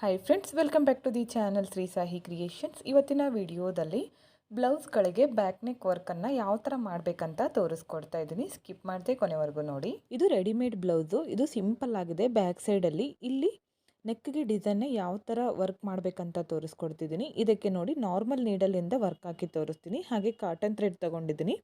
Hi friends welcome back to the channel Shri Sahi creations ಇವತ್ತಿನ ವಿಡಿಯೋದಲ್ಲಿ ಬ್ಲೌಸ್ಗಳಿಗೆ back neck ವರ್ಕನ್ನು ಯಾವ ಥರ ಮಾಡಬೇಕಂತ ತೋರಿಸ್ಕೊಡ್ತಾ ಇದ್ದೀನಿ. ಸ್ಕಿಪ್ ಮಾಡಿದೆ ಕೊನೆವರೆಗೂ ನೋಡಿ. ಇದು ರೆಡಿಮೇಡ್ ಬ್ಲೌಸು ಇದು ಸಿಂಪಲ್ ಆಗಿದೆ. ಬ್ಯಾಕ್ ಸೈಡಲ್ಲಿ ಇಲ್ಲಿ ನೆಕ್ಗೆ ಡಿಸೈನ್ನ ಯಾವ ಥರ ವರ್ಕ್ ಮಾಡಬೇಕಂತ ತೋರಿಸ್ಕೊಡ್ತಿದ್ದೀನಿ. ಇದಕ್ಕೆ ನೋಡಿ ನಾರ್ಮಲ್ ನೀಡಲಿಂದ ವರ್ಕ್ ಹಾಕಿ ತೋರಿಸ್ತೀನಿ. ಹಾಗೆ ಕಾಟನ್ ಥ್ರೆಡ್ ತೊಗೊಂಡಿದ್ದೀನಿ.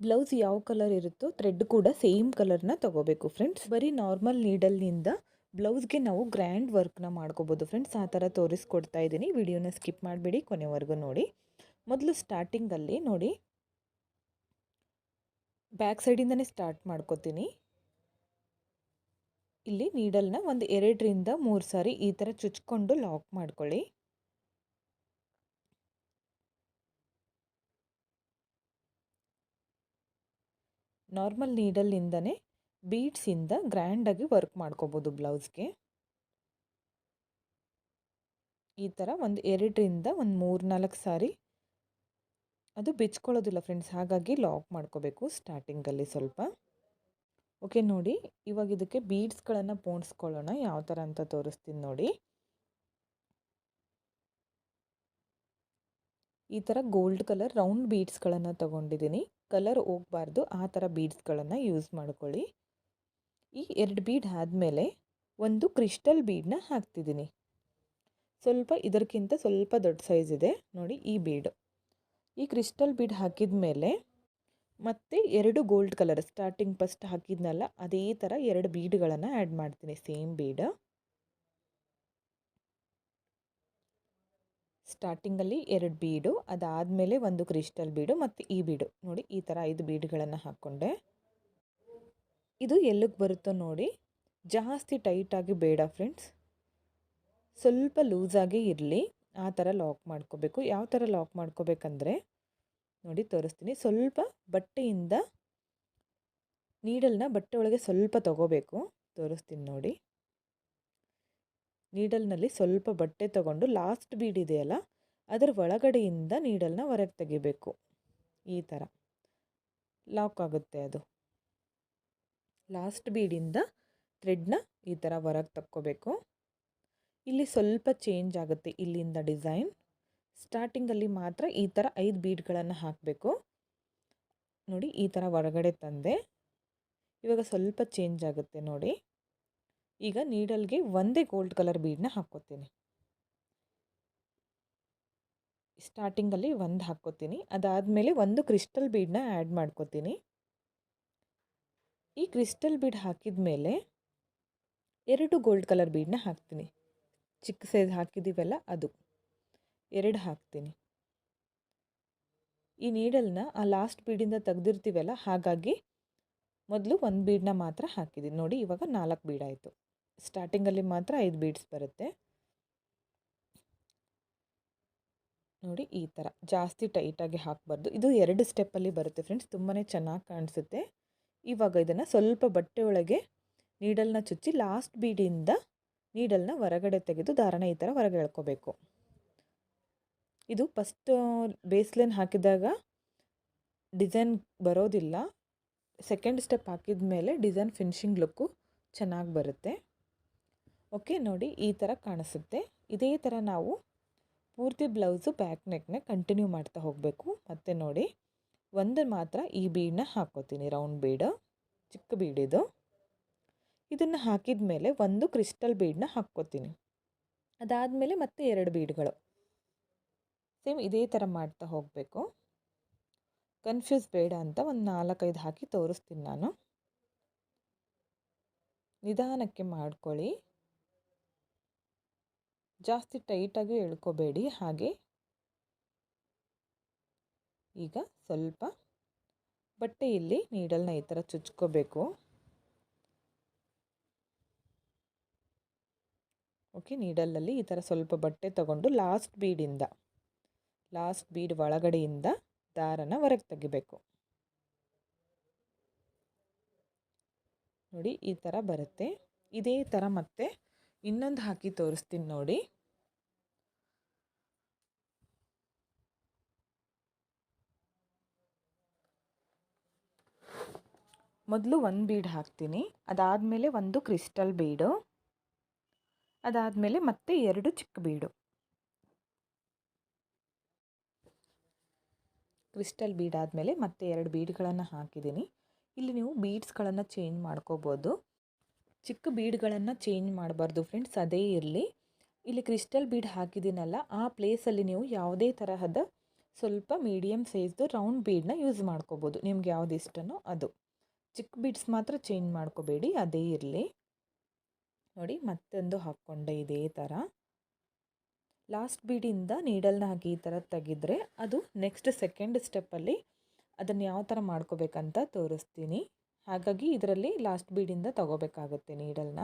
ಬ್ಲೌಸ್ ಯಾವ ಕಲರ್ ಇರುತ್ತೋ ಥ್ರೆಡ್ ಕೂಡ ಸೇಮ್ ಕಲರ್ನ ತಗೋಬೇಕು ಫ್ರೆಂಡ್ಸ್ ಬರೀ ನಾರ್ಮಲ್ ನೀಡಲ್ನಿಂದ ಬ್ಲೌಸ್ಗೆ ನಾವು ಗ್ರ್ಯಾಂಡ್ ವರ್ಕ್ನ ಮಾಡ್ಕೋಬೋದು ಫ್ರೆಂಡ್ಸ್. ಆ ಥರ ತೋರಿಸ್ಕೊಡ್ತಾ ಇದ್ದೀನಿ. ವಿಡಿಯೋನ ಸ್ಕಿಪ್ ಮಾಡಿಬಿಡಿ, ಕೊನೆವರೆಗೂ ನೋಡಿ. ಮೊದಲು ಸ್ಟಾರ್ಟಿಂಗಲ್ಲಿ ನೋಡಿ. ಬ್ಯಾಕ್ ಸೈಡಿಂದನೇ ಸ್ಟಾರ್ಟ್ ಮಾಡ್ಕೋತೀನಿ. ಇಲ್ಲಿ ನೀಡಲ್ನ ಒಂದು ಎರಡರಿಂದ ಮೂರು ಸಾರಿ ಈ ಥರ ಚುಚ್ಕೊಂಡು ಲಾಕ್ ಮಾಡ್ಕೊಳ್ಳಿ. ನಾರ್ಮಲ್ ನೀಡಲ್ನಿಂದನೇ ಬೀಡ್ಸಿಂದ ಗ್ರ್ಯಾಂಡಾಗಿ ವರ್ಕ್ ಮಾಡ್ಕೋಬೋದು ಬ್ಲೌಸ್ಗೆ ಈ ಥರ ಒಂದು ಎರಡರಿಂದ ಒಂದು ಮೂರು ನಾಲ್ಕು ಸಾರಿ ಅದು ಬಿಚ್ಕೊಳ್ಳೋದಿಲ್ಲ ಫ್ರೆಂಡ್ಸ್ ಹಾಗಾಗಿ ಲಾಕ್ ಮಾಡ್ಕೋಬೇಕು ಸ್ಟಾರ್ಟಿಂಗಲ್ಲಿ ಸ್ವಲ್ಪ. ಓಕೆ ನೋಡಿ ಇವಾಗ ಇದಕ್ಕೆ ಬೀಡ್ಸ್ಗಳನ್ನು ಪೋಣಿಸ್ಕೊಳ್ಳೋಣ, ಯಾವ ಥರ ಅಂತ ತೋರಿಸ್ತೀನಿ ನೋಡಿ. ಈ ಥರ ಗೋಲ್ಡ್ ಕಲರ್ ರೌಂಡ್ ಬೀಡ್ಸ್ಗಳನ್ನು ತೊಗೊಂಡಿದ್ದೀನಿ ಕಲರ್ ಹೋಗಬಾರ್ದು, ಆ ಥರ ಬೀಡ್ಸ್ಗಳನ್ನು ಯೂಸ್ ಮಾಡ್ಕೊಳ್ಳಿ. ಈ ಎರಡು ಬೀಡ್ ಆದಮೇಲೆ ಒಂದು ಕ್ರಿಸ್ಟಲ್ ಬೀಡನ್ನ ಹಾಕ್ತಿದ್ದೀನಿ. ಸ್ವಲ್ಪ ಇದಕ್ಕಿಂತ ಸ್ವಲ್ಪ ದೊಡ್ಡ ಸೈಜ್ ಇದೆ. ನೋಡಿ ಈ ಬೀಡ್. ಈ ಕ್ರಿಸ್ಟಲ್ ಬೀಡ್ ಹಾಕಿದ ಮೇಲೆ ಮತ್ತೆ ಎರಡು ಗೋಲ್ಡ್ ಕಲರ್ ಸ್ಟಾರ್ಟಿಂಗ್ ಫಸ್ಟ್ ಹಾಕಿದ್ನಲ್ಲ, ಅದೇ ಥರ ಎರಡು ಬೀಡ್ಗಳನ್ನು ಆ್ಯಡ್ ಮಾಡ್ತೀನಿ. Same bead. ಸ್ಟಾರ್ಟಿಂಗಲ್ಲಿ ಎರಡು ಬೀಡು, ಅದಾದಮೇಲೆ ಒಂದು ಕ್ರಿಸ್ಟಲ್ ಬೀಡು ಮತ್ತು ಈ ಬೀಡು. ನೋಡಿ ಈ ಥರ ಐದು ಬೀಡ್ಗಳನ್ನು ಹಾಕ್ಕೊಂಡೆ. ಇದು ಎಲ್ಲಿಗೆ ಬರುತ್ತೋ ನೋಡಿ, ಜಾಸ್ತಿ ಟೈಟಾಗಿ ಬೇಡ ಫ್ರೆಂಡ್ಸ್ ಸ್ವಲ್ಪ ಲೂಸಾಗಿ ಇರಲಿ, ಆ ಥರ ಲಾಕ್ ಮಾಡ್ಕೋಬೇಕು. ಯಾವ ಥರ ಲಾಕ್ ಮಾಡ್ಕೋಬೇಕಂದ್ರೆ, ನೋಡಿ ತೋರಿಸ್ತೀನಿ. ಸ್ವಲ್ಪ ಬಟ್ಟೆಯಿಂದ ನೀಡಲ್ನ ಬಟ್ಟೆ ಒಳಗೆ ಸ್ವಲ್ಪ ತಗೋಬೇಕು. ತೋರಿಸ್ತೀನಿ ನೋಡಿ. ನೀಡಲ್ನಲ್ಲಿ ಸ್ವಲ್ಪ ಬಟ್ಟೆ ತಗೊಂಡು ಲಾಸ್ಟ್ ಬೀಡ್ ಇದೆಯಲ್ಲ ಅದರ ಒಳಗಡೆಯಿಂದ ನೀಡಲ್ನ ಹೊರಗೆ ತೆಗಿಬೇಕು. ಈ ಥರ ಲಾಕ್ ಆಗುತ್ತೆ ಅದು. ಲಾಸ್ಟ್ ಬೀಡಿಂದ ಥ್ರೆಡ್ನ ಈ ಥರ ಹೊರಗೆ ತಕ್ಕೋಬೇಕು. ಇಲ್ಲಿ ಸ್ವಲ್ಪ ಚೇಂಜ್ ಆಗುತ್ತೆ ಇಲ್ಲಿಂದ ಡಿಸೈನ್. ಸ್ಟಾರ್ಟಿಂಗಲ್ಲಿ ಮಾತ್ರ ಈ ಥರ ಐದು ಬೀಡ್ಗಳನ್ನು ಹಾಕಬೇಕು. ನೋಡಿ, ಈ ಥರ ಹೊರಗಡೆ ತಂದೆ. ಇವಾಗ ಸ್ವಲ್ಪ ಚೇಂಜ್ ಆಗುತ್ತೆ ನೋಡಿ. ಈಗ ನೀಡಲ್ಗೆ ಒಂದೇ ಗೋಲ್ಡ್ ಕಲರ್ ಬೀಡನ್ನ ಹಾಕ್ಕೋತೀನಿ. ಸ್ಟಾರ್ಟಿಂಗಲ್ಲಿ ಒಂದು ಹಾಕ್ಕೋತೀನಿ. ಅದಾದಮೇಲೆ ಒಂದು ಕ್ರಿಸ್ಟಲ್ ಬೀಡನ್ನ ಆ್ಯಡ್ ಮಾಡ್ಕೋತೀನಿ. ಈ ಕ್ರಿಸ್ಟಲ್ ಬೀಡ್ ಹಾಕಿದ ಮೇಲೆ ಎರಡು ಗೋಲ್ಡ್ ಕಲರ್ ಬೀಡನ್ನ ಹಾಕ್ತೀನಿ. ಚಿಕ್ಕ ಸೈಜ್ ಹಾಕಿದ್ದೀವಲ್ಲ ಅದು. ಎರಡು ಹಾಕ್ತೀನಿ. ಈ ನೀಡಲ್ನ ಆ ಲಾಸ್ಟ್ ಬೀಡಿಂದ ತೆಗೆದಿರ್ತೀವಲ್ಲ ಹಾಗಾಗಿ ಮೊದಲು ಒಂದು ಬೀಡನ್ನ ಮಾತ್ರ ಹಾಕಿದ್ದೀನಿ ನೋಡಿ, ಇವಾಗ ನಾಲ್ಕು ಬೀಡಾಯಿತು ಸ್ಟಾರ್ಟಿಂಗಲ್ಲಿ ಮಾತ್ರ ಐದು ಬೀಡ್ಸ್ ಬರುತ್ತೆ. ನೋಡಿ, ಈ ಥರ ಜಾಸ್ತಿ ಟೈಟಾಗಿ ಹಾಕಬಾರ್ದು. ಇದು ಎರಡು ಸ್ಟೆಪ್ಪಲ್ಲಿ ಬರುತ್ತೆ ಫ್ರೆಂಡ್ಸ್. ತುಂಬಾ ಚೆನ್ನಾಗಿ ಕಾಣಿಸುತ್ತೆ. ಇವಾಗ ಇದನ್ನು ಸ್ವಲ್ಪ ಬಟ್ಟೆ ಒಳಗೆ ನೀಡಲ್ನ ಚುಚ್ಚಿ ಲಾಸ್ಟ್ ಬೀಡಿಯಿಂದ ನೀಡಲ್ನ ಹೊರಗಡೆ ತೆಗೆದು ದಾರನ ಈ ಥರ ಹೊರಗೆ ಎಳ್ಕೋಬೇಕು. ಇದು ಫಸ್ಟ್ ಬೇಸ್ಲೈನ್ ಹಾಕಿದಾಗ ಡಿಸೈನ್ ಬರೋದಿಲ್ಲ. ಸೆಕೆಂಡ್ ಸ್ಟೆಪ್ ಹಾಕಿದ ಮೇಲೆ ಡಿಸೈನ್ ಫಿನಿಷಿಂಗ್ ಲುಕ್ಕು ಚೆನ್ನಾಗಿ ಬರುತ್ತೆ. ಓಕೆ ನೋಡಿ ಈ ಥರ ಕಾಣಿಸುತ್ತೆ. ಇದೇ ಥರ ನಾವು ಪೂರ್ತಿ ಬ್ಲೌಸು ಬ್ಯಾಕ್ ನೆಕ್ನ ಕಂಟಿನ್ಯೂ ಮಾಡ್ತಾ ಹೋಗಬೇಕು. ಮತ್ತು ನೋಡಿ. ಒಂದು ಮಾತ್ರ ಈ ಬೀಡನ್ನ ಹಾಕ್ಕೋತೀನಿ ರೌಂಡ್ ಬೀಡು, ಚಿಕ್ಕ ಬೀಡಿದು. ಇದನ್ನು ಹಾಕಿದ ಮೇಲೆ ಒಂದು ಕ್ರಿಸ್ಟಲ್ ಬೀಡನ್ನ ಹಾಕ್ಕೋತೀನಿ. ಅದಾದಮೇಲೆ ಮತ್ತೆ ಎರಡು ಬೀಡ್ಗಳು. ಸೇಮ್ ಇದೇ ಥರ ಮಾಡ್ತಾ ಹೋಗಬೇಕು. ಕನ್ಫ್ಯೂಸ್ ಬೇಡ ಅಂತ ಒಂದು ನಾಲ್ಕೈದು ಹಾಕಿ ತೋರಿಸ್ತೀನಿ ನಾನು. ನಿಧಾನಕ್ಕೆ ಮಾಡ್ಕೊಳ್ಳಿ. ಜಾಸ್ತಿ ಟೈಟಾಗಿ ಎಳ್ಕೋಬೇಡಿ. ಹಾಗೆ ಈಗ ಸ್ವಲ್ಪ ಬಟ್ಟೆಯಲ್ಲಿ ನೀಡಲ್ನ ಈ ಥರ ಚುಚ್ಕೋಬೇಕು. ಓಕೆ ನೀಡಲಲ್ಲಿ ಈ ಥರ ಸ್ವಲ್ಪ ಬಟ್ಟೆ ತಗೊಂಡು ಲಾಸ್ಟ್ ಬೀಡಿಂದ ಲಾಸ್ಟ್ ಬೀಡ್ ಒಳಗಡೆಯಿಂದ ದಾರನ ಹೊರಗೆ ತೆಗಿಬೇಕು. ನೋಡಿ, ಈ ಥರ ಬರುತ್ತೆ. ಇದೇ ಥರ ಮತ್ತೆ ಇನ್ನೊಂದು ಹಾಕಿ ತೋರಿಸ್ತೀನಿ ನೋಡಿ. ಮೊದಲು ಒಂದು ಬೀಡ್ ಹಾಕ್ತೀನಿ. ಅದಾದಮೇಲೆ ಒಂದು ಕ್ರಿಸ್ಟಲ್ ಬೀಡು. ಅದಾದಮೇಲೆ ಮತ್ತೆ ಎರಡು ಚಿಕ್ಕ ಬೀಡು. ಕ್ರಿಸ್ಟಲ್ ಬೀಡ್ ಆದಮೇಲೆ ಮತ್ತೆ ಎರಡು ಬೀಡ್ಗಳನ್ನು ಹಾಕಿದ್ದೀನಿ. ಇಲ್ಲಿ ನೀವು ಬೀಡ್ಸ್ಗಳನ್ನು ಚೇಂಜ್ ಮಾಡ್ಕೋಬೋದು. ಚಿಕ್ಕ ಬೀಡ್ಗಳನ್ನು ಚೇಂಜ್ ಮಾಡಬಾರ್ದು ಫ್ರೆಂಡ್ಸ್, ಅದೇ ಇರಲಿ. ಇಲ್ಲಿ ಕ್ರಿಸ್ಟಲ್ ಬೀಡ್ ಹಾಕಿದ್ದೀನಲ್ಲ, ಆ ಪ್ಲೇಸಲ್ಲಿ ನೀವು ಯಾವುದೇ ತರಹದ ಸ್ವಲ್ಪ ಮೀಡಿಯಮ್ ಸೈಜ್ದು ರೌಂಡ್ ಬೀಡನ್ನ ಯೂಸ್ ಮಾಡ್ಕೋಬೋದು. ನಿಮ್ಗೆ ಯಾವ್ದು ಇಷ್ಟನೋ ಅದು. ಚಿಕ್ಕ ಬೀಡ್ಸ್ ಮಾತ್ರ ಚೇಂಜ್ ಮಾಡ್ಕೋಬೇಡಿ, ಅದೇ ಇರಲಿ. ನೋಡಿ, ಮತ್ತೊಂದು ಹಾಕ್ಕೊಂಡೆ ಇದೇ ಥರ ಲಾಸ್ಟ್ ಬೀಡಿಂದ ನೀಡಲ್ನ ಹಾಕಿ ಈ ಥರ ತೆಗೆದ್ರೆ ಅದು ನೆಕ್ಸ್ಟ್ ಸೆಕೆಂಡ್ ಸ್ಟೆಪ್ಪಲ್ಲಿ ಅದನ್ನು ಯಾವ ಥರ ಮಾಡ್ಕೋಬೇಕಂತ ತೋರಿಸ್ತೀನಿ. ಹಾಗಾಗಿ ಇದರಲ್ಲಿ ಲಾಸ್ಟ್ ಬೀಡಿಂದ ತಗೋಬೇಕಾಗುತ್ತೆ ನೀಡಲ್ನ.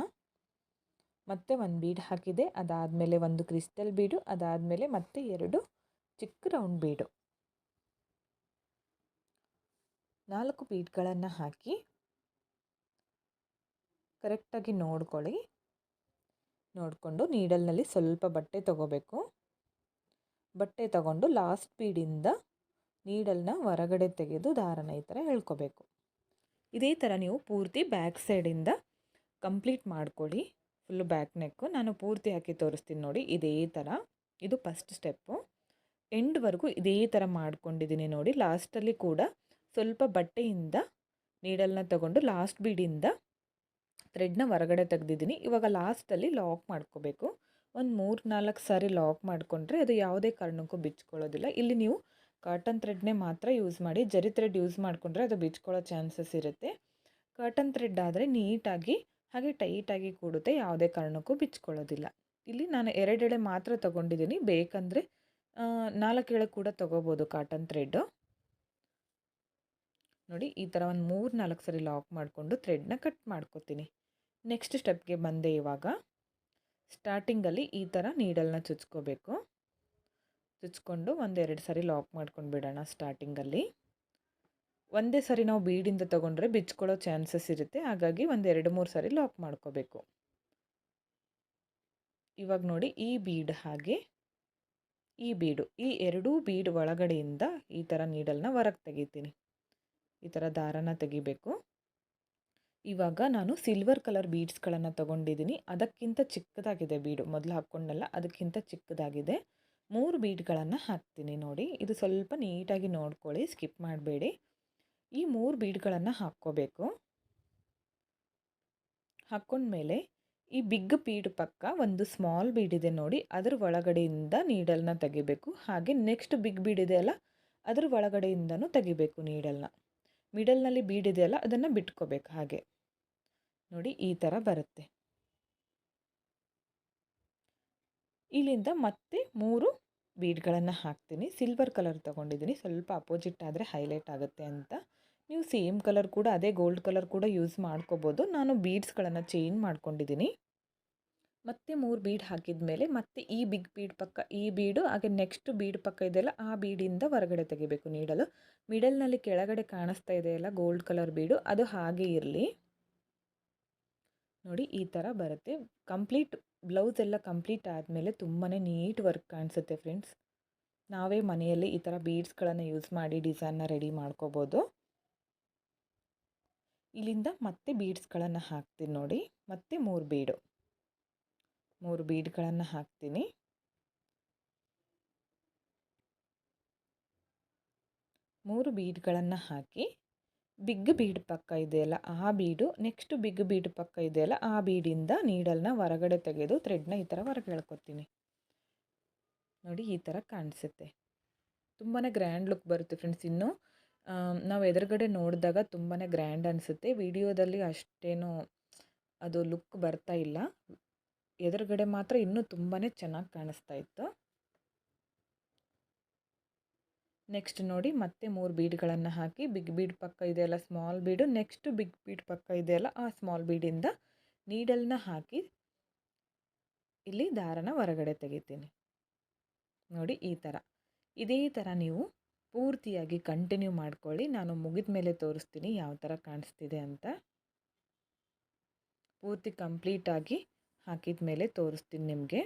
ಮತ್ತೆ ಒಂದು ಬೀಡ್ ಹಾಕಿದೆ, ಅದಾದಮೇಲೆ ಒಂದು ಕ್ರಿಸ್ಟಲ್ ಬೀಡು, ಅದಾದಮೇಲೆ ಮತ್ತೆ ಎರಡು ಚಿಕ್ಕ ರೌಂಡ್ ಬೀಡು. ನಾಲ್ಕು ಬೀಡ್ಗಳನ್ನು ಹಾಕಿ ಕರೆಕ್ಟಾಗಿ ನೋಡ್ಕೊಳ್ಳಿ. ನೋಡಿಕೊಂಡು ನೀಡಲ್ನಲ್ಲಿ ಸ್ವಲ್ಪ ಬಟ್ಟೆ ತಗೋಬೇಕು. ಬಟ್ಟೆ ತಗೊಂಡು ಲಾಸ್ಟ್ ಬೀಡಿಂದ ನೀಡಲ್ನ ಹೊರಗಡೆ ತೆಗೆದು ದಾರನ ಈ ಥರ ಎಳ್ಕೋಬೇಕು ಇದೇ ಥರ ನೀವು ಪೂರ್ತಿ ಬ್ಯಾಕ್ ಸೈಡಿಂದ ಕಂಪ್ಲೀಟ್ ಮಾಡ್ಕೊಳ್ಳಿ. Full back neck. ನಾನು ಪೂರ್ತಿ ಹಾಕಿ ತೋರಿಸ್ತೀನಿ ನೋಡಿ, ಇದೇ ಥರ. ಇದು ಫಸ್ಟ್ ಸ್ಟೆಪ್ಪು. ಎಂಡ್ವರೆಗೂ ಇದೇ ಥರ ಮಾಡ್ಕೊಂಡಿದ್ದೀನಿ ನೋಡಿ. ಲಾಸ್ಟಲ್ಲಿ ಕೂಡ ಸ್ವಲ್ಪ ಬಟ್ಟೆಯಿಂದ ನೀಡಲ್ನ ತಗೊಂಡು ಲಾಸ್ಟ್ ಬೀಡಿಂದ ಥ್ರೆಡ್ನ ಹೊರಗಡೆ ತೆಗೆದಿದ್ದೀನಿ. ಇವಾಗ ಲಾಸ್ಟಲ್ಲಿ ಲಾಕ್ ಮಾಡ್ಕೋಬೇಕು. ಒಂದು ಮೂರು ನಾಲ್ಕು ಸಾರಿ ಲಾಕ್ ಮಾಡಿಕೊಂಡ್ರೆ ಅದು ಯಾವುದೇ ಕಾರಣಕ್ಕೂ ಬಿಚ್ಕೊಳ್ಳೋದಿಲ್ಲ. ಇಲ್ಲಿ ನೀವು ಕಾಟನ್ ಥ್ರೆಡ್ನೇ ಮಾತ್ರ ಯೂಸ್ ಮಾಡಿ, ಜರಿ ಥ್ರೆಡ್ ಯೂಸ್ ಮಾಡಿಕೊಂಡ್ರೆ ಅದು ಬಿಚ್ಕೊಳ್ಳೋ ಚಾನ್ಸಸ್ ಇರುತ್ತೆ. ಕಾಟನ್ ಥ್ರೆಡ್ ಆದರೆ ನೀಟಾಗಿ, ಹಾಗೆ ಟೈಟಾಗಿ ಕೂಡುತ್ತೆ, ಯಾವುದೇ ಕಾರಣಕ್ಕೂ ಬಿಚ್ಕೊಳ್ಳೋದಿಲ್ಲ. ಇಲ್ಲಿ ನಾನು ಎರಡೆಡೆ ಮಾತ್ರ ತೊಗೊಂಡಿದ್ದೀನಿ. ಬೇಕಂದರೆ ಎಳೆ ಕೂಡ ತೊಗೋಬೋದು ಕಾಟನ್ ಥ್ರೆಡ್ಡು ನೋಡಿ ಈ ಥರ ಒಂದು ಮೂರು ನಾಲ್ಕು ಸರಿ ಲಾಕ್ ಮಾಡಿಕೊಂಡು ಥ್ರೆಡ್ನ ಕಟ್ ಮಾಡ್ಕೊತೀನಿ. ನೆಕ್ಸ್ಟ್ ಸ್ಟೆಪ್ಗೆ ಬಂದೆ ಇವಾಗ. ಸ್ಟಾರ್ಟಿಂಗಲ್ಲಿ ಈ ಥರ ನೀಡಲ್ನ ಚುಚ್ಕೋಬೇಕು. ಚುಚ್ಕೊಂಡು ಒಂದೆರಡು ಸರಿ ಲಾಕ್ ಮಾಡ್ಕೊಂಡು ಬಿಡೋಣ ಸ್ಟಾರ್ಟಿಂಗಲ್ಲಿ ಒಂದೇ ಸರಿ ನಾವು ಬೀಡಿಂದ ತೊಗೊಂಡ್ರೆ ಬಿಚ್ಕೊಳ್ಳೋ ಚಾನ್ಸಸ್ ಇರುತ್ತೆ. ಹಾಗಾಗಿ ಒಂದು ಎರಡು ಮೂರು ಸರಿ ಲಾಕ್ ಮಾಡ್ಕೋಬೇಕು. ಇವಾಗ ನೋಡಿ ಈ ಬೀಡ್ ಹಾಗೆ, ಈ ಬೀಡು, ಈ ಎರಡೂ ಬೀಡ್ ಒಳಗಡೆಯಿಂದ ಈ ಥರ ನೀಡಲ್ನ ಹೊರಗೆ ತೆಗಿತೀನಿ. ಈ ಥರ ದಾರನ ತೆಗಿಬೇಕು. ಇವಾಗ ನಾನು ಸಿಲ್ವರ್ ಕಲರ್ ಬೀಡ್ಸ್ಗಳನ್ನು ತೊಗೊಂಡಿದ್ದೀನಿ ಅದಕ್ಕಿಂತ ಚಿಕ್ಕದಾಗಿದೆ ಬೀಡು ಮೊದಲು ಹಾಕ್ಕೊಂಡಲ್ಲ ಅದಕ್ಕಿಂತ ಚಿಕ್ಕದಾಗಿದೆ. ಮೂರು ಬೀಡ್ಗಳನ್ನು ಹಾಕ್ತೀನಿ ನೋಡಿ. ಇದು ಸ್ವಲ್ಪ ನೀಟಾಗಿ ನೋಡ್ಕೊಳ್ಳಿ ಸ್ಕಿಪ್ ಮಾಡಬೇಡಿ. ಈ ಮೂರು ಬೀಡ್ಗಳನ್ನು ಹಾಕ್ಕೋಬೇಕು. ಹಾಕ್ಕೊಂಡ್ಮೇಲೆ ಈ ಬಿಗ್ ಬೀಡ್ ಪಕ್ಕ ಒಂದು ಸ್ಮಾಲ್ ಬೀಡ್ ಇದೆ ನೋಡಿ. ಅದರ ಒಳಗಡೆಯಿಂದ ನೀಡಲ್ನ ತೆಗಿಬೇಕು. ಹಾಗೆ ನೆಕ್ಸ್ಟ್ ಬಿಗ್ ಬೀಡ್ ಇದೆ ಅಲ್ಲ, ಅದ್ರ ಒಳಗಡೆಯಿಂದನೂ ತೆಗಿಬೇಕು ನೀಡಲ್ನ ಮಿಡಲ್ನಲ್ಲಿ ಬೀಡ್ ಇದೆಯಲ್ಲ ಅದನ್ನು ಬಿಟ್ಕೋಬೇಕು ಹಾಗೆ. ನೋಡಿ ಈ ಥರ ಬರುತ್ತೆ. ಇಲ್ಲಿಂದ ಮತ್ತೆ ಮೂರು ಬೀಡ್ಗಳನ್ನು ಹಾಕ್ತೀನಿ. ಸಿಲ್ವರ್ ಕಲರ್ ತೊಗೊಂಡಿದ್ದೀನಿ. ಸ್ವಲ್ಪ ಅಪೋಸಿಟ್ ಆದರೆ ಹೈಲೈಟ್ ಆಗುತ್ತೆ ಅಂತ. ನೀವು ಸೇಮ್ ಕಲರ್ ಕೂಡ, ಅದೇ ಗೋಲ್ಡ್ ಕಲರ್ ಕೂಡ ಯೂಸ್ ಮಾಡ್ಕೋಬೋದು. ನಾನು ಬೀಡ್ಸ್ಗಳನ್ನು ಚೇಂಜ್ ಮಾಡ್ಕೊಂಡಿದ್ದೀನಿ. ಮತ್ತೆ ಮೂರು ಬೀಡ್ ಹಾಕಿದ ಮೇಲೆ ಮತ್ತೆ ಈ ಬಿಗ್ ಬೀಡ್ ಪಕ್ಕ, ಈ ಬೀಡು, ಹಾಗೆ ನೆಕ್ಸ್ಟ್ ಬೀಡ್ ಪಕ್ಕ ಇದೆಯಲ್ಲ ಆ ಬೀಡಿಂದ ಹೊರಗಡೆ ತೆಗಿಬೇಕು ನೀಡಲು. ಮಿಡಲ್ನಲ್ಲಿ ಕೆಳಗಡೆ ಕಾಣಿಸ್ತಾ ಇದೆಯಲ್ಲ ಗೋಲ್ಡ್ ಕಲರ್ ಬೀಡು, ಅದು ಹಾಗೆ ಇರಲಿ. ನೋಡಿ, ಈ ಥರ ಬರುತ್ತೆ. ಕಂಪ್ಲೀಟ್ ಬ್ಲೌಸ್ ಎಲ್ಲ ಕಂಪ್ಲೀಟ್ ಆದಮೇಲೆ ತುಂಬಾ ನೀಟ್ ವರ್ಕ್ ಕಾಣಿಸುತ್ತೆ ಫ್ರೆಂಡ್ಸ್ ನಾವೇ ಮನೆಯಲ್ಲಿ ಈ ಥರ ಬೀಡ್ಸ್ಗಳನ್ನು ಯೂಸ್ ಮಾಡಿ ಡಿಸೈನ್ನ ರೆಡಿ ಮಾಡ್ಕೋಬೋದು. ಇಲ್ಲಿಂದ ಮತ್ತೆ ಬೀಡ್ಸ್ಗಳನ್ನು ಹಾಕ್ತೀನಿ ನೋಡಿ, ಮತ್ತೆ ಮೂರು ಬೀಡು ಮೂರು ಬೀಡ್ಗಳನ್ನು ಹಾಕ್ತೀನಿ. ಮೂರು ಬೀಡ್ಗಳನ್ನು ಹಾಕಿ, ಬಿಗ್ ಬೀಡ್ ಪಕ್ಕ ಇದೆಯಲ್ಲ ಆ ಬೀಡು, ನೆಕ್ಸ್ಟ್ ಬಿಗ್ ಬೀಡ್ ಪಕ್ಕ ಇದೆಯಲ್ಲ ಆ ಬೀಡಿಂದ ನೀಡಲ್ನ ಹೊರಗಡೆ ತೆಗೆದು ಥ್ರೆಡ್ನ ಈ ಥರ ಹೊರಗೆ ಎಳ್ಕೊತೀನಿ. ನೋಡಿ ಈ ಥರ ಕಾಣಿಸುತ್ತೆ. ತುಂಬಾ ಗ್ರ್ಯಾಂಡ್ ಲುಕ್ ಬರುತ್ತೆ ಫ್ರೆಂಡ್ಸ್ ಇನ್ನು. ನಾವು ಎದುರುಗಡೆ ನೋಡಿದಾಗ ತುಂಬಾ ಗ್ರ್ಯಾಂಡ್ ಅನಿಸುತ್ತೆ. ವಿಡಿಯೋದಲ್ಲಿ ಅಷ್ಟೇನು ಅದು ಲುಕ್ ಬರ್ತಾ ಇಲ್ಲ. ಎದುರುಗಡೆ ಮಾತ್ರ ಇನ್ನೂ ತುಂಬಾ ಚೆನ್ನಾಗಿ ಕಾಣಿಸ್ತಾ ಇತ್ತು. ನೆಕ್ಸ್ಟ್ ನೋಡಿ ಮತ್ತೆ ಮೂರು ಬೀಡ್ಗಳನ್ನು ಹಾಕಿ, ಬಿಗ್ ಬೀಡ್ ಪಕ್ಕ ಇದೆಯಲ್ಲ small bead, next big bead ಪಕ್ಕ ಇದೆಯಲ್ಲ ಆ ಸ್ಮಾಲ್ ಬೀಡಿಂದ ನೀಡಲ್ನ ಹಾಕಿ ಇಲ್ಲಿ ದಾರನ ಹೊರಗಡೆ ತೆಗಿತೀನಿ. ನೋಡಿ ಈ ಥರ ಇದೇ ಥರ ನೀವು ಪೂರ್ತಿಯಾಗಿ ಕಂಟಿನ್ಯೂ ಮಾಡ್ಕೊಳ್ಳಿ. ನಾನು ಮುಗಿದ ಮೇಲೆ ತೋರಿಸ್ತೀನಿ ಯಾವ ಥರ ಕಾಣಿಸ್ತಿದೆ ಅಂತ. ಪೂರ್ತಿ ಕಂಪ್ಲೀಟಾಗಿ ಹಾಕಿದ ಮೇಲೆ ತೋರಿಸ್ತೀನಿ ನಿಮಗೆ.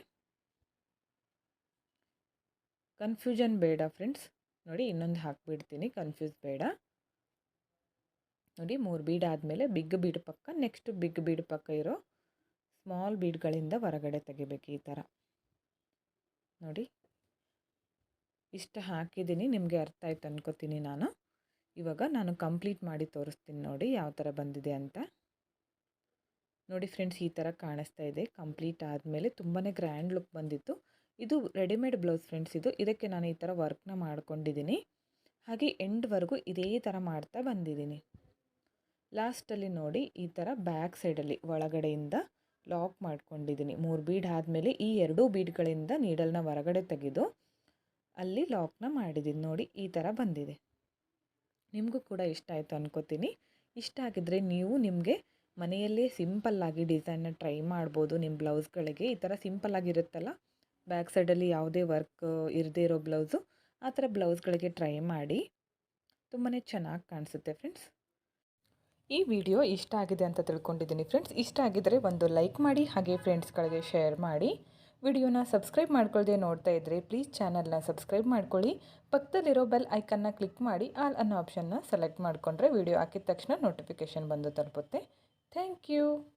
ಕನ್ಫ್ಯೂಷನ್ ಬೇಡ ಫ್ರೆಂಡ್ಸ್ ನೋಡಿ ಇನ್ನೊಂದು ಹಾಕಿಬಿಡ್ತೀನಿ ಕನ್ಫ್ಯೂಸ್ ಬೇಡ. ನೋಡಿ ಮೂರು ಬೀಡ್ ಆದಮೇಲೆ ಬಿಗ್ ಬೀಡ್ ಪಕ್ಕ ನೆಕ್ಸ್ಟ್ ಬಿಗ್ ಬೀಡ್ ಪಕ್ಕ ಇರೋ ಸ್ಮಾಲ್ ಬೀಡ್ಗಳಿಂದ ಹೊರಗಡೆ ತೆಗಿಬೇಕು ಈ ಥರ ನೋಡಿ. ಇಷ್ಟು ಹಾಕಿದ್ದೀನಿ ನಿಮಗೆ ಅರ್ಥ ಆಯ್ತು ಅನ್ಕೋತೀನಿ ನಾನು. ಇವಾಗ ನಾನು ಕಂಪ್ಲೀಟ್ ಮಾಡಿ ತೋರಿಸ್ತೀನಿ ನೋಡಿ ಯಾವ ಥರ ಬಂದಿದೆ ಅಂತ. ನೋಡಿ ಫ್ರೆಂಡ್ಸ್, ಈ ಥರ ಕಾಣಿಸ್ತಾ ಇದೆ. ಕಂಪ್ಲೀಟ್ ಆದಮೇಲೆ ತುಂಬಾ ಗ್ರ್ಯಾಂಡ್ ಲುಕ್ ಬಂದಿತ್ತು. ಇದು ರೆಡಿಮೇಡ್ ಬ್ಲೌಸ್ ಫ್ರೆಂಡ್ಸ್ ಇದು. ಇದಕ್ಕೆ ನಾನು ಈ ಥರ ವರ್ಕ್ನ ಮಾಡ್ಕೊಂಡಿದ್ದೀನಿ. ಹಾಗೆ ಎಂಡ್ವರೆಗೂ ಇದೇ ಥರ ಮಾಡ್ತಾ ಬಂದಿದ್ದೀನಿ. ಲಾಸ್ಟಲ್ಲಿ ನೋಡಿ ಈ ಥರ ಬ್ಯಾಕ್ ಸೈಡಲ್ಲಿ ಒಳಗಡೆಯಿಂದ ಲಾಕ್ ಮಾಡ್ಕೊಂಡಿದ್ದೀನಿ. ಮೂರು ಬೀಡ್ ಆದಮೇಲೆ ಈ ಎರಡೂ ಬೀಡ್ಗಳಿಂದ ನೀಡಲ್ನ ಹೊರಗಡೆ ತೆಗೆದು ಅಲ್ಲಿ ಲಾಕ್ನ ಮಾಡಿದ್ದೀನಿ. ನೋಡಿ ಈ ಥರ ಬಂದಿದೆ. ನಿಮಗೂ ಕೂಡ ಇಷ್ಟ ಆಯಿತು ಅನ್ಕೋತೀನಿ. ಇಷ್ಟ ಆಗಿದ್ದರೆ ನೀವು ನಿಮಗೆ ಮನೆಯಲ್ಲೇ ಸಿಂಪಲ್ಲಾಗಿ ಡಿಸೈನ್ನ ಟ್ರೈ ಮಾಡ್ಬೋದು ನಿಮ್ಮ ಬ್ಲೌಸ್ಗಳಿಗೆ. ಈ ಥರ ಸಿಂಪಲ್ಲಾಗಿರುತ್ತಲ್ಲ ಬ್ಯಾಕ್ ಸೈಡಲ್ಲಿ ಯಾವುದೇ ವರ್ಕ್ ಇರದೇ ಇರೋ ಬ್ಲೌಸು, ಆ ಥರ ಬ್ಲೌಸ್ಗಳಿಗೆ ಟ್ರೈ ಮಾಡಿ. ತುಂಬಾ ಚೆನ್ನಾಗಿ ಕಾಣಿಸುತ್ತೆ ಫ್ರೆಂಡ್ಸ್. ಈ ವಿಡಿಯೋ ಇಷ್ಟ ಆಗಿದೆ ಅಂತ ತಿಳ್ಕೊಂಡಿದ್ದೀನಿ ಫ್ರೆಂಡ್ಸ್. ಇಷ್ಟ ಆಗಿದ್ದರೆ ಒಂದು ಲೈಕ್ ಮಾಡಿ, ಹಾಗೆ ಫ್ರೆಂಡ್ಸ್ಗಳಿಗೆ ಶೇರ್ ಮಾಡಿ. ವಿಡಿಯೋನ ಸಬ್ಸ್ಕ್ರೈಬ್ ಮಾಡ್ಕೊಳ್ಳದೆ ನೋಡ್ತಾ ಇದ್ದರೆ ಪ್ಲೀಸ್ ಚಾನಲ್ನ ಸಬ್ಸ್ಕ್ರೈಬ್ ಮಾಡ್ಕೊಳ್ಳಿ. ಪಕ್ಕದಲ್ಲಿರೋ ಬೆಲ್ ಐಕನ್ನ ಕ್ಲಿಕ್ ಮಾಡಿ, ಆಲ್ ಅನ್ನೋ ಆಪ್ಷನ್ನ ಸೆಲೆಕ್ಟ್ ಮಾಡಿಕೊಂಡ್ರೆ ವಿಡಿಯೋ ಹಾಕಿದ ತಕ್ಷಣ ನೋಟಿಫಿಕೇಷನ್ ಬಂದು ತಲುಪುತ್ತೆ. Thank you.